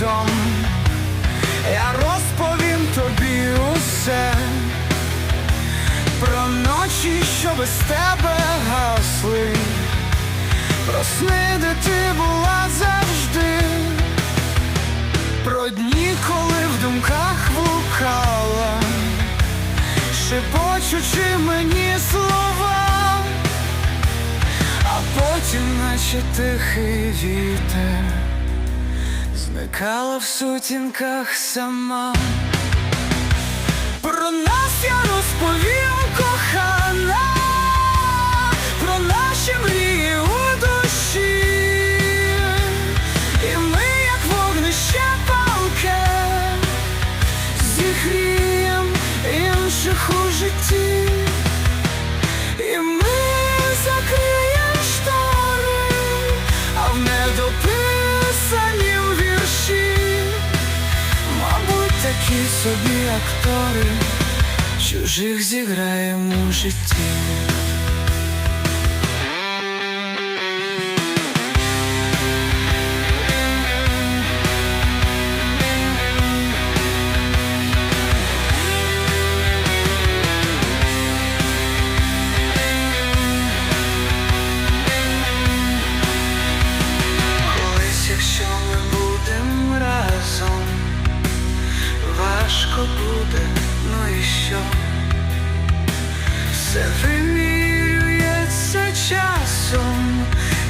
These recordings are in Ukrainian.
разом, я розповім тобі усе про ночі, що без тебе гасли, про сни, де ти була завжди, про дні, коли в думках вукала, шепочучи мені слова. Потім наче тихий вітер зникала в сутінках сама. Про нас я розповім, кохана, про наші мрії у душі, і ми, як вогнище палке, зігрієм інших у житті, такі собі актори, чужих зіграємо житті.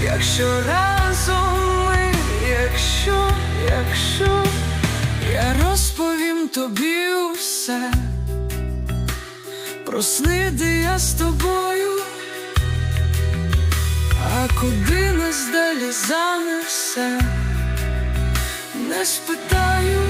Якщо разом ми, якщо, якщо я розповім тобі усе. Про де я з тобою. А куди нас далі занесе, не спитаю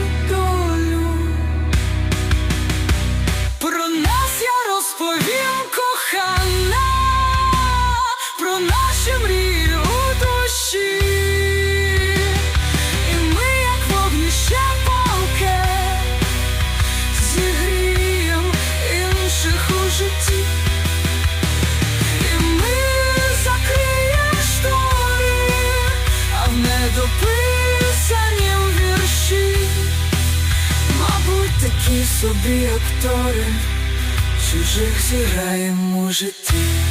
недописанім вірші, мабуть, такі собі актори, чужих зіграємо житті.